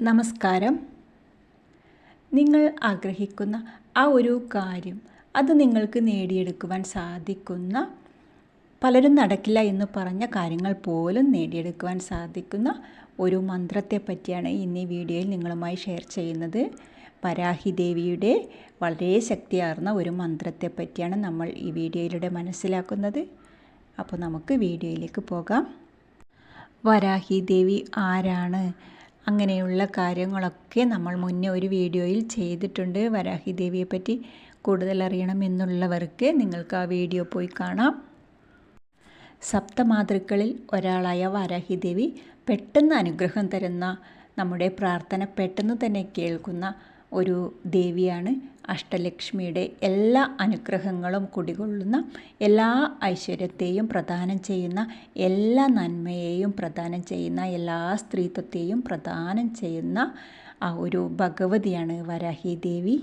നമസ്കാരം. നിങ്ങൾ ആഗ്രഹിക്കുന്ന ആ ഒരു കാര്യം അത് നിങ്ങൾക്ക് നേടിയെടുക്കുവാൻ സാധിക്കുന്ന പലരും നടക്കില്ല എന്ന് പറഞ്ഞ കാര്യങ്ങൾ പോലും നേടിയെടുക്കുവാൻ സാധിക്കുന്ന ഒരു മന്ത്രത്തെ പറ്റിയാണ് ഇന്ന് ഈ വീഡിയോയിൽ നിങ്ങളുമായി ഷെയർ ചെയ്യുന്നത്. വരാഹി ദേവിയുടെ വളരെ ശക്തിയാർന്ന ഒരു മന്ത്രത്തെ പറ്റിയാണ് നമ്മൾ ഈ വീഡിയോയിലൂടെ മനസ്സിലാക്കുന്നത്. അപ്പോൾ നമുക്ക് വീഡിയോയിലേക്ക് പോകാം. വരാഹി ദേവി ആരാണ്? അങ്ങനെയുള്ള കാര്യങ്ങളൊക്കെ നമ്മൾ മുന്നേ ഒരു വീഡിയോയിൽ ചെയ്തിട്ടുണ്ട്. വരാഹി ദേവിയെ പറ്റി കൂടുതൽ അറിയണം എന്നുള്ളവർക്ക് നിങ്ങൾക്ക് ആ വീഡിയോ പോയി കാണാം. സപ്തമാതൃക്കളിൽ ഒരാളായ വരാഹി ദേവി പെട്ടെന്ന് അനുഗ്രഹം തരുന്ന നമ്മുടെ പ്രാർത്ഥന പെട്ടെന്ന് തന്നെ കേൾക്കുന്ന ഒരു ദേവിയാണ് അഷ്ടലക്ഷ്മിയുടെ എല്ലാ അനുഗ്രഹങ്ങളും കുടികൊള്ളുന്ന എല്ലാ ഐശ്വര്യത്തെയും പ്രദാനം ചെയ്യുന്ന എല്ലാ നന്മയെയും പ്രദാനം ചെയ്യുന്ന എല്ലാ സ്ത്രീത്വത്തെയും പ്രദാനം ചെയ്യുന്ന ആ ഒരു ഭഗവതിയാണ് വരാഹി ദേവി.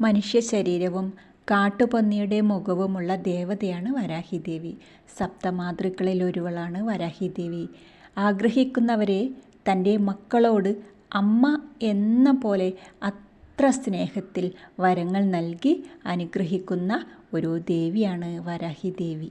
മനുഷ്യ ശരീരവും കാട്ടുപന്നിയുടെ മുഖവുമുള്ള ദേവതയാണ് വരാഹി ദേവി. സപ്തമാതൃക്കളിൽ ഒരുവളാണ് വരാഹി ദേവി. ആഗ്രഹിക്കുന്നവരെ തന്റെ മക്കളോട് അമ്മ എന്ന പോലെ അത്ര സ്നേഹത്തിൽ വരങ്ങൾ നൽകി അനുഗ്രഹിക്കുന്ന ഒരു ദേവിയാണ് വരാഹി ദേവി.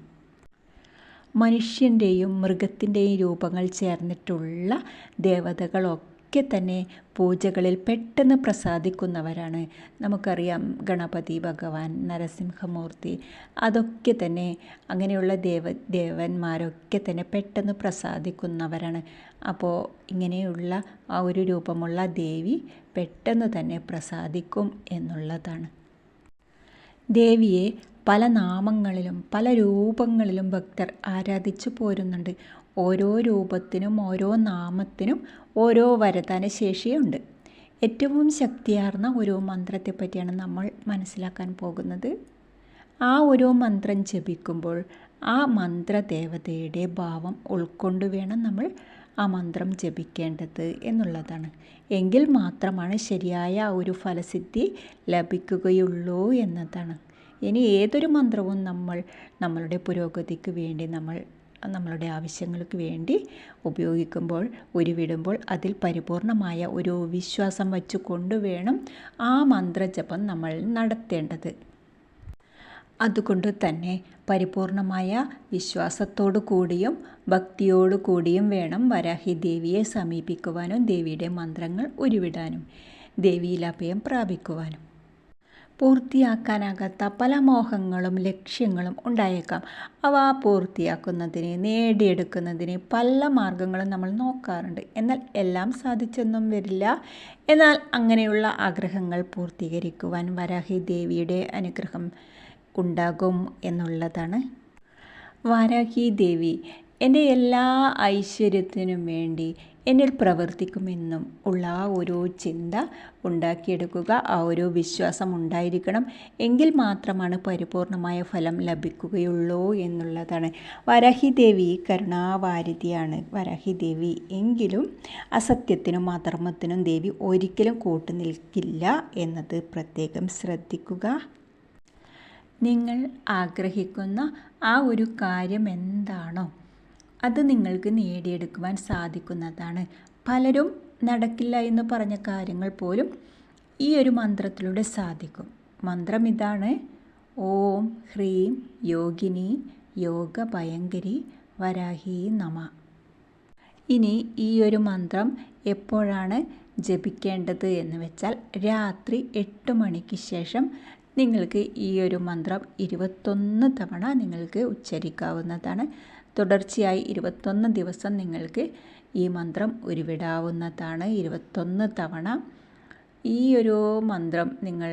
മനുഷ്യന്റെയും മൃഗത്തിന്റെയും രൂപങ്ങൾ ചേർന്നിട്ടുള്ള ദേവതകളൊക്കെ തന്നെ പൂജകളിൽ പെട്ടെന്ന് പ്രസാദിക്കുന്നവരാണ്. നമുക്കറിയാം ഗണപതി ഭഗവാൻ നരസിംഹമൂർത്തി. അതൊക്കെ തന്നെ അങ്ങനെയുള്ള ദേവ ദേവന്മാരൊക്കെ തന്നെ പെട്ടെന്ന് പ്രസാദിക്കുന്നവരാണ്. അപ്പോൾ ഇങ്ങനെയുള്ള ആ ഒരു രൂപമുള്ള ദേവി പെട്ടെന്ന് തന്നെ പ്രസാദിക്കും എന്നുള്ളതാണ്. ദേവിയെ പല നാമങ്ങളിലും പല രൂപങ്ങളിലും ഭക്തർ ആരാധിച്ചു പോരുന്നുണ്ട്. ഓരോ രൂപത്തിനും ഓരോ നാമത്തിനും ഓരോ വരദാന ശേഷിയുണ്ട്. ഏറ്റവും ശക്തിയാർന്ന ഒരു മന്ത്രത്തെ പറ്റിയാണ് നമ്മൾ മനസ്സിലാക്കാൻ പോകുന്നത്. ആ ഒരു മന്ത്രം ജപിക്കുമ്പോൾ ആ മന്ത്രദേവതയുടെ ഭാവം ഉൾക്കൊണ്ട് വേണം നമ്മൾ ആ മന്ത്രം ജപിക്കേണ്ടത് എന്നുള്ളതാണ്. എങ്കിൽ മാത്രമാണ് ശരിയായ ഒരു ഫലസിദ്ധി ലഭിക്കുകയുള്ളൂ എന്നതാണ്. ഇനി ഏതൊരു മന്ത്രവും നമ്മൾ നമ്മളുടെ പുരോഗതിക്ക് വേണ്ടി നമ്മൾ നമ്മളുടെ ആവശ്യങ്ങൾക്ക് വേണ്ടി ഉപയോഗിക്കുമ്പോൾ ഉരുവിടുമ്പോൾ അതിൽ പരിപൂർണമായ ഒരു വിശ്വാസം വച്ചു കൊണ്ടുവേണം ആ മന്ത്രജപം നമ്മൾ നടത്തേണ്ടത്. അതുകൊണ്ട് തന്നെ പരിപൂർണമായ വിശ്വാസത്തോടു കൂടിയും ഭക്തിയോടു കൂടിയും വേണം വരാഹി ദേവിയെ സമീപിക്കുവാനും ദേവിയുടെ മന്ത്രങ്ങൾ ഉരുവിടാനും ദേവിയിൽ അഭയം പ്രാപിക്കുവാനും. പൂർത്തിയാക്കാനാകാത്ത പല മോഹങ്ങളും ലക്ഷ്യങ്ങളും ഉണ്ടായേക്കാം. അവ പൂർത്തിയാക്കുന്നതിന് നേടിയെടുക്കുന്നതിന് പല മാർഗങ്ങളും നമ്മൾ നോക്കാറുണ്ട്. എന്നാൽ എല്ലാം സാധിച്ചൊന്നും വരില്ല. എന്നാൽ അങ്ങനെയുള്ള ആഗ്രഹങ്ങൾ പൂർത്തീകരിക്കുവാൻ വരാഹി ദേവിയുടെ അനുഗ്രഹം ഉണ്ടാകും എന്നുള്ളതാണ്. വാരാഹി ദേവി എന്റെ എല്ലാ ഐശ്വര്യത്തിനും വേണ്ടി എന്നിൽ പ്രവർത്തിക്കുമെന്നും ഉള്ള ആ ഒരു ചിന്ത ഉണ്ടാക്കിയെടുക്കുക ആ ഒരു വിശ്വാസം ഉണ്ടായിരിക്കണം. എങ്കിൽ മാത്രമാണ് പരിപൂർണമായ ഫലം ലഭിക്കുകയുള്ളൂ എന്നുള്ളതാണ്. വരാഹി ദേവി കരുണാവാരിധിയാണ്. വരാഹി ദേവി എങ്കിലും അസത്യത്തിനും അധർമ്മത്തിനും ദേവി ഒരിക്കലും കൂട്ടു നിൽക്കില്ല എന്നത് പ്രത്യേകം ശ്രദ്ധിക്കുക. നിങ്ങൾ ആഗ്രഹിക്കുന്ന ആ ഒരു കാര്യം എന്താണോ അത് നിങ്ങൾക്ക് നേടിയെടുക്കുവാൻ സാധിക്കുന്നതാണ്. പലരും നടക്കില്ല എന്ന് പറഞ്ഞ കാര്യങ്ങൾ പോലും ഈ ഒരു മന്ത്രത്തിലൂടെ സാധിക്കും. മന്ത്രം ഇതാണ്. ഓം ഹ്രീം യോഗിനി യോഗ ഭയങ്കരി വരാഹി നമ. ഇനി ഈ ഒരു മന്ത്രം എപ്പോഴാണ് ജപിക്കേണ്ടത് എന്ന് വെച്ചാൽ രാത്രി എട്ട് മണിക്ക് ശേഷം നിങ്ങൾക്ക് ഈ ഒരു മന്ത്രം ഇരുപത്തൊന്ന് തവണ നിങ്ങൾക്ക് ഉച്ചരിക്കാവുന്നതാണ്. തുടർച്ചയായി ഇരുപത്തൊന്ന് ദിവസം നിങ്ങൾക്ക് ഈ മന്ത്രം ഉരുവിടാവുന്നതാണ്. ഇരുപത്തൊന്ന് തവണ ഈ ഒരു മന്ത്രം നിങ്ങൾ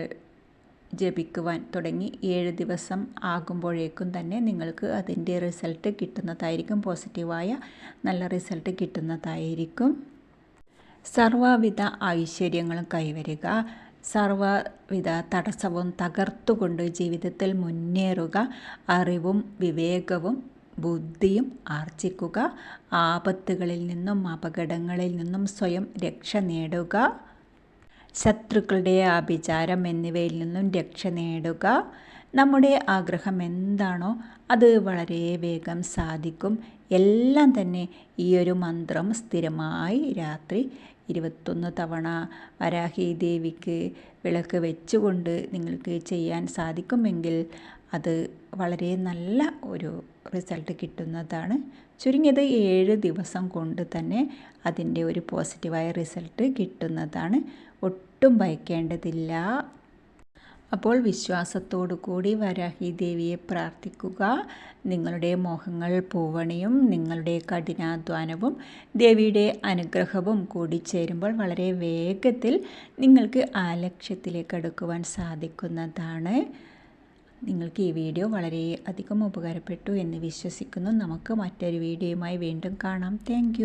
ജപിക്കുവാൻ തുടങ്ങി ഏഴ് ദിവസം ആകുമ്പോഴേക്കും തന്നെ നിങ്ങൾക്ക് അതിന്റെ റിസൾട്ട് കിട്ടുന്നതായിരിക്കും. പോസിറ്റീവായ നല്ല റിസൾട്ട് കിട്ടുന്നതായിരിക്കും. സർവവിധ ഐശ്വര്യങ്ങളും കൈവരിക. സർവവിധ തടസ്സവും തകർത്തുകൊണ്ട് ജീവിതത്തിൽ മുന്നേറുക. അറിവും വിവേകവും ബുദ്ധിയും ആർജിക്കുക ആപത്തുകളിൽ നിന്നും അപകടങ്ങളിൽ നിന്നും സ്വയം രക്ഷ നേടുക. ശത്രുക്കളുടെ ആഭിചാരം എന്നിവയിൽ നിന്നും രക്ഷ നേടുക. നമ്മുടെ ആഗ്രഹം എന്താണോ അത് വളരെ വേഗം സാധിക്കും. എല്ലാം തന്നെ ഈ ഒരു മന്ത്രം സ്ഥിരമായി രാത്രി ഇരുപത്തൊന്ന് തവണ വരാഹി ദേവിക്ക് വിളക്ക് വെച്ചുകൊണ്ട് നിങ്ങൾക്ക് ചെയ്യാൻ സാധിക്കുമെങ്കിൽ അത് വളരെ നല്ല ഒരു റിസൾട്ട് കിട്ടുന്നതാണ്. ചുരുങ്ങിയത് ഏഴ് ദിവസം കൊണ്ട് തന്നെ അതിന്റെ ഒരു പോസിറ്റീവായ റിസൾട്ട് കിട്ടുന്നതാണ്. ഒട്ടും ഭയക്കേണ്ടതില്ല. അപ്പോൾ വിശ്വാസത്തോടു കൂടി വരാഹി ദേവിയെ പ്രാർത്ഥിക്കുക. നിങ്ങളുടെ മോഹങ്ങൾ പൂവണിയും നിങ്ങളുടെ കഠിനാധ്വാനവും ദേവിയുടെ അനുഗ്രഹവും കൂടി ചേരുമ്പോൾ വളരെ വേഗത്തിൽ നിങ്ങൾക്ക് ആ ലക്ഷ്യത്തിലേക്ക് അടുക്കുവാൻ സാധിക്കുന്നതാണ്. നിങ്ങൾക്ക് ഈ വീഡിയോ വളരെ അധികം ഉപകാരപ്പെട്ടു എന്ന് വിശ്വസിക്കുന്നു. നമുക്ക് മറ്റൊരു വീഡിയോയുമായി വീണ്ടും കാണാം. താങ്ക്